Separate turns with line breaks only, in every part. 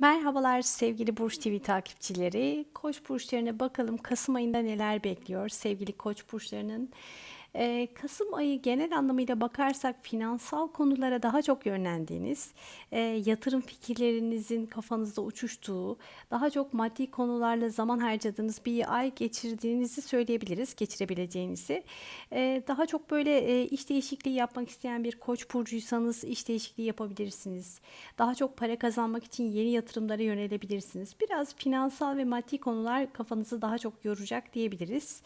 Merhabalar sevgili Burç TV takipçileri. Koç burçlarına bakalım Kasım ayında neler bekliyor sevgili Koç burçlarının. Ee, Kasım ayı genel anlamıyla bakarsak finansal konulara daha çok yönlendiğiniz, e, yatırım fikirlerinizin kafanızda uçuştuğu, daha çok maddi konularla zaman harcadığınız bir ay geçirdiğinizi söyleyebiliriz, geçirebileceğinizi. Ee, daha çok böyle e, iş değişikliği yapmak isteyen bir Koç burcuysanız iş değişikliği yapabilirsiniz. Daha çok para kazanmak için yeni yatırımlara yönelebilirsiniz. Biraz finansal ve maddi konular kafanızı daha çok yoracak diyebiliriz.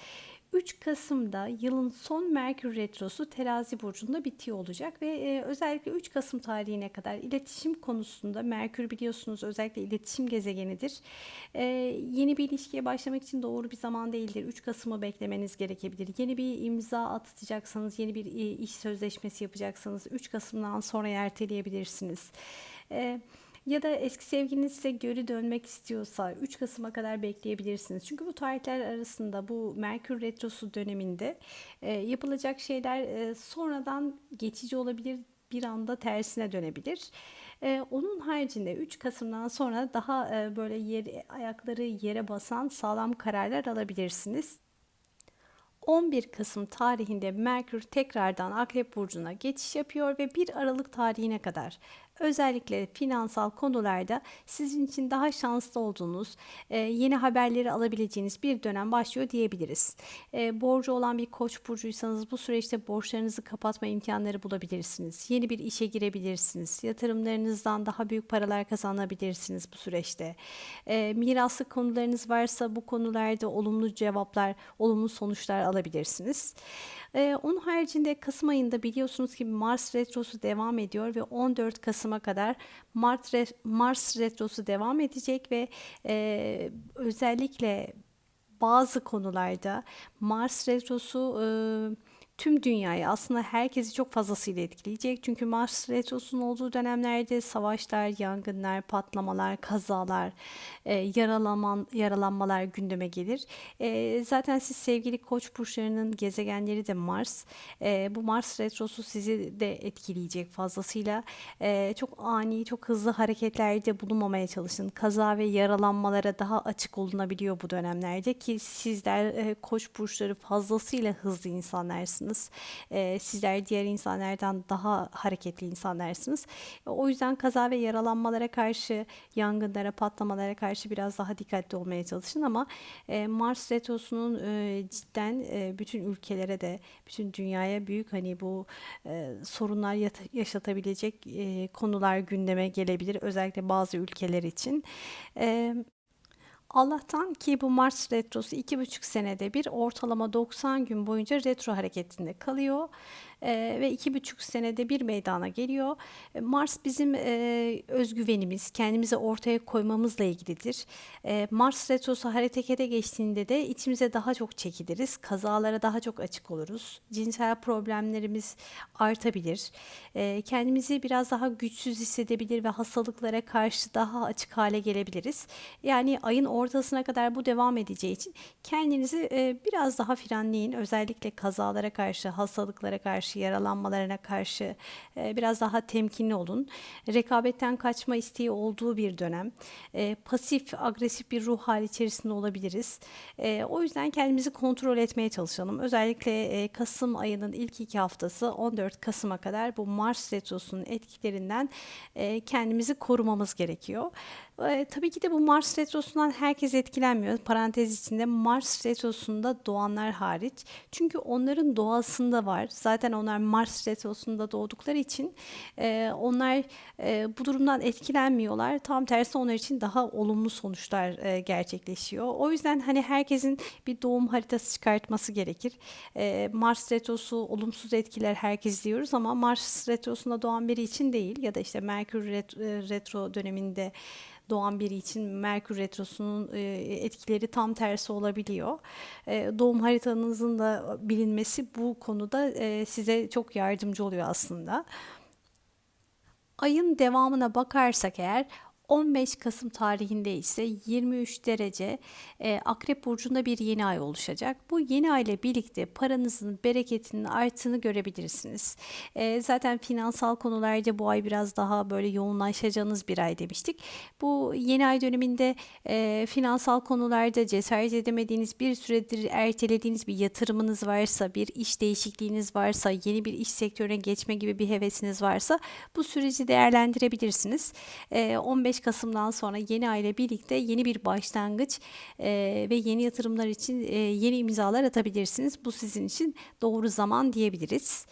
3 Kasım'da yılın son Merkür Retrosu Terazi Burcu'nda bitiyor olacak ve e, özellikle 3 Kasım tarihine kadar iletişim konusunda Merkür biliyorsunuz özellikle iletişim gezegenidir. E, yeni bir ilişkiye başlamak için doğru bir zaman değildir. 3 Kasım'ı beklemeniz gerekebilir. Yeni bir imza atacaksanız, yeni bir e, iş sözleşmesi yapacaksanız 3 Kasım'dan sonra erteleyebilirsiniz. Evet. Ya da eski sevgiliniz size geri dönmek istiyorsa 3 Kasım'a kadar bekleyebilirsiniz. Çünkü bu tarihler arasında bu Merkür Retrosu döneminde e, yapılacak şeyler e, sonradan geçici olabilir, bir anda tersine dönebilir. Ee, onun haricinde 3 Kasım'dan sonra daha e, böyle yer, ayakları yere basan sağlam kararlar alabilirsiniz. 11 Kasım tarihinde Merkür tekrardan Akrep Burcu'na geçiş yapıyor ve 1 Aralık tarihine kadar Özellikle finansal konularda sizin için daha şanslı olduğunuz, e, yeni haberleri alabileceğiniz bir dönem başlıyor diyebiliriz. E, borcu olan bir koç burcuysanız bu süreçte borçlarınızı kapatma imkanları bulabilirsiniz. Yeni bir işe girebilirsiniz. Yatırımlarınızdan daha büyük paralar kazanabilirsiniz bu süreçte. E, miraslı konularınız varsa bu konularda olumlu cevaplar, olumlu sonuçlar alabilirsiniz. Onun haricinde Kasım ayında biliyorsunuz ki Mars retrosu devam ediyor ve 14 Kasım'a kadar Mart re, Mars retrosu devam edecek ve e, özellikle bazı konularda Mars retrosu e, tüm dünyayı aslında herkesi çok fazlasıyla etkileyecek. Çünkü Mars retrosunun olduğu dönemlerde savaşlar, yangınlar, patlamalar, kazalar, e, yaralaman, yaralanmalar gündeme gelir. E, zaten siz sevgili koç burçlarının gezegenleri de Mars. E, bu Mars retrosu sizi de etkileyecek fazlasıyla. E, çok ani, çok hızlı hareketlerde bulunmamaya çalışın. Kaza ve yaralanmalara daha açık olunabiliyor bu dönemlerde ki sizler e, koç burçları fazlasıyla hızlı insanlarsınız insanlarsınız. E, sizler diğer insanlardan daha hareketli insanlarsınız. O yüzden kaza ve yaralanmalara karşı, yangınlara, patlamalara karşı biraz daha dikkatli olmaya çalışın ama e, Mars retrosunun e, cidden e, bütün ülkelere de, bütün dünyaya büyük hani bu sorunlar yaşatabilecek konular gündeme gelebilir. Özellikle bazı ülkeler için. E, Allah'tan ki bu Mars retrosu iki buçuk senede bir ortalama 90 gün boyunca retro hareketinde kalıyor e, ve iki buçuk senede bir meydana geliyor. E, Mars bizim e, özgüvenimiz, kendimizi ortaya koymamızla ilgilidir. E, Mars retrosu harekete geçtiğinde de içimize daha çok çekiliriz, kazalara daha çok açık oluruz, cinsel problemlerimiz artabilir, e, kendimizi biraz daha güçsüz hissedebilir ve hastalıklara karşı daha açık hale gelebiliriz. Yani ayın ortasına kadar bu devam edeceği için kendinizi e, biraz daha frenleyin. Özellikle kazalara karşı, hastalıklara karşı yaralanmalarına karşı e, biraz daha temkinli olun. Rekabetten kaçma isteği olduğu bir dönem. E, pasif, agresif bir ruh hali içerisinde olabiliriz. O yüzden kendimizi kontrol etmeye çalışalım. Özellikle Kasım ayının ilk iki haftası 14 Kasım'a kadar bu Mars retrosunun etkilerinden kendimizi korumamız gerekiyor. Tabii ki de bu Mars retrosundan herkes etkilenmiyor. Parantez içinde Mars retrosunda doğanlar hariç. Çünkü onların doğasında var. Zaten onlar Mars retrosunda doğdukları için e, onlar e, bu durumdan etkilenmiyorlar. Tam tersi onlar için daha olumlu sonuçlar e, gerçekleşiyor. O yüzden hani herkesin bir doğum haritası çıkartması gerekir. E, Mars retrosu olumsuz etkiler herkes diyoruz ama Mars retrosunda doğan biri için değil ya da işte Merkür retro döneminde doğan biri için Merkür Retrosu'nun e, etkileri tam tersi olabiliyor. E, doğum haritanızın da bilinmesi bu konuda e, size çok yardımcı oluyor aslında. Ayın devamına bakarsak eğer 15 Kasım tarihinde ise 23 derece e, Akrep Burcu'nda bir yeni ay oluşacak. Bu yeni ay ile birlikte paranızın bereketinin arttığını görebilirsiniz. E, zaten finansal konularda bu ay biraz daha böyle yoğunlaşacağınız bir ay demiştik. Bu yeni ay döneminde e, finansal konularda cesaret edemediğiniz bir süredir ertelediğiniz bir yatırımınız varsa, bir iş değişikliğiniz varsa, yeni bir iş sektörüne geçme gibi bir hevesiniz varsa bu süreci değerlendirebilirsiniz. E, 15 Kasım'dan sonra yeni ay ile birlikte yeni bir başlangıç e, ve yeni yatırımlar için e, yeni imzalar atabilirsiniz. Bu sizin için doğru zaman diyebiliriz.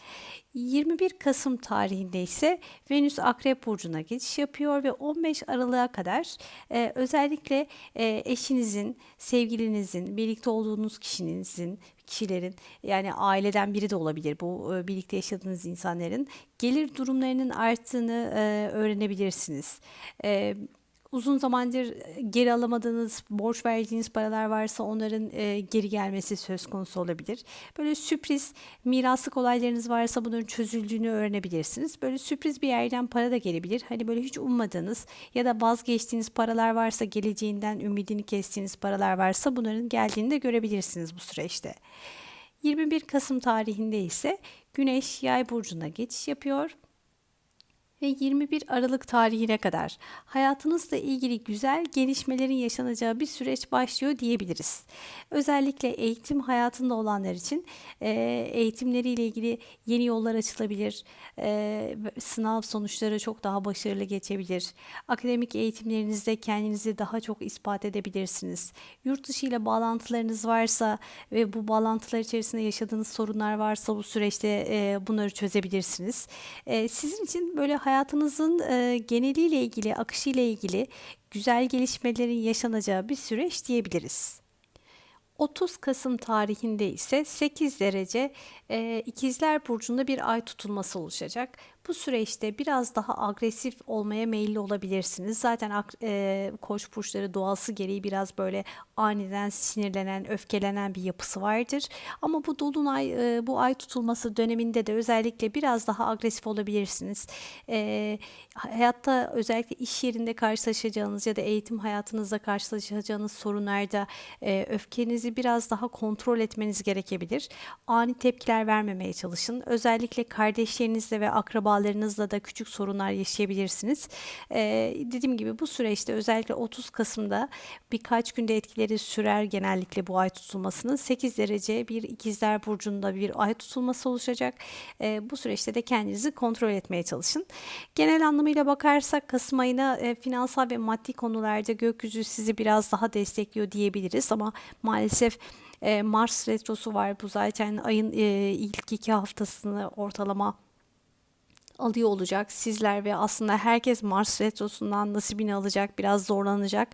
21 Kasım tarihinde ise Venüs Akrep Burcu'na geçiş yapıyor ve 15 Aralık'a kadar e, özellikle e, eşinizin, sevgilinizin, birlikte olduğunuz kişinizin, kişilerin yani aileden biri de olabilir bu e, birlikte yaşadığınız insanların gelir durumlarının arttığını e, öğrenebilirsiniz. E, uzun zamandır geri alamadığınız, borç verdiğiniz paralar varsa onların e, geri gelmesi söz konusu olabilir. Böyle sürpriz miraslık olaylarınız varsa bunların çözüldüğünü öğrenebilirsiniz. Böyle sürpriz bir yerden para da gelebilir. Hani böyle hiç ummadığınız ya da vazgeçtiğiniz paralar varsa, geleceğinden ümidini kestiğiniz paralar varsa bunların geldiğini de görebilirsiniz bu süreçte. 21 Kasım tarihinde ise Güneş Yay burcuna geçiş yapıyor ve 21 Aralık tarihine kadar hayatınızla ilgili güzel gelişmelerin yaşanacağı bir süreç başlıyor diyebiliriz. Özellikle eğitim hayatında olanlar için e, eğitimleriyle ilgili yeni yollar açılabilir, e, sınav sonuçları çok daha başarılı geçebilir. Akademik eğitimlerinizde kendinizi daha çok ispat edebilirsiniz. Yurt dışı ile bağlantılarınız varsa ve bu bağlantılar içerisinde yaşadığınız sorunlar varsa bu süreçte e, bunları çözebilirsiniz. Sizin için böyle hayat hayatınızın e, geneliyle ilgili, akışıyla ilgili güzel gelişmelerin yaşanacağı bir süreç diyebiliriz. 30 Kasım tarihinde ise 8 derece e, İkizler Burcu'nda bir ay tutulması oluşacak. Bu süreçte biraz daha agresif olmaya meyilli olabilirsiniz. Zaten e, koç burçları doğası gereği biraz böyle aniden sinirlenen, öfkelenen bir yapısı vardır. Ama bu dolunay, e, bu ay tutulması döneminde de özellikle biraz daha agresif olabilirsiniz. E, hayatta özellikle iş yerinde karşılaşacağınız ya da eğitim hayatınızda karşılaşacağınız sorunlarda e, öfkenizi biraz daha kontrol etmeniz gerekebilir. Ani tepkiler vermemeye çalışın. Özellikle kardeşlerinizle ve akraba akrabalarınızla da küçük sorunlar yaşayabilirsiniz. Ee, dediğim gibi bu süreçte özellikle 30 Kasım'da birkaç günde etkileri sürer genellikle bu ay tutulmasının. 8 derece bir ikizler burcunda bir ay tutulması oluşacak. Ee, bu süreçte de kendinizi kontrol etmeye çalışın. Genel anlamıyla bakarsak Kasım ayına e, finansal ve maddi konularda gökyüzü sizi biraz daha destekliyor diyebiliriz ama maalesef Mars retrosu var. Bu zaten ayın ilk iki haftasını ortalama alıyor olacak sizler ve aslında herkes Mars retrosundan nasibini alacak biraz zorlanacak.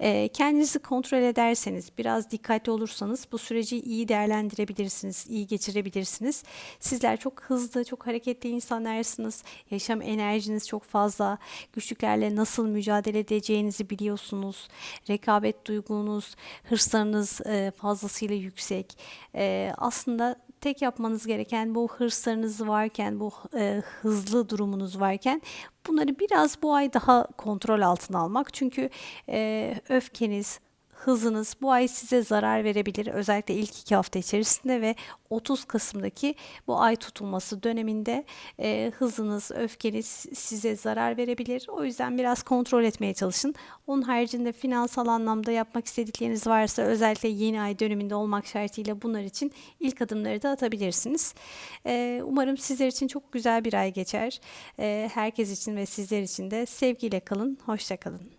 E, kendinizi kontrol ederseniz biraz dikkatli olursanız bu süreci iyi değerlendirebilirsiniz iyi geçirebilirsiniz. Sizler çok hızlı çok hareketli insanlarsınız. Yaşam enerjiniz çok fazla. Güçlüklerle nasıl mücadele edeceğinizi biliyorsunuz. Rekabet duygunuz hırslarınız e, fazlasıyla yüksek. E, aslında tek yapmanız gereken bu hırslarınız varken, bu e, hızlı durumunuz varken bunları biraz bu ay daha kontrol altına almak. Çünkü e, öfkeniz, hızınız bu ay size zarar verebilir. Özellikle ilk iki hafta içerisinde ve 30 Kasım'daki bu ay tutulması döneminde e, hızınız, öfkeniz size zarar verebilir. O yüzden biraz kontrol etmeye çalışın. Onun haricinde finansal anlamda yapmak istedikleriniz varsa özellikle yeni ay döneminde olmak şartıyla bunlar için ilk adımları da atabilirsiniz. E, umarım sizler için çok güzel bir ay geçer. E, herkes için ve sizler için de sevgiyle kalın, hoşça kalın.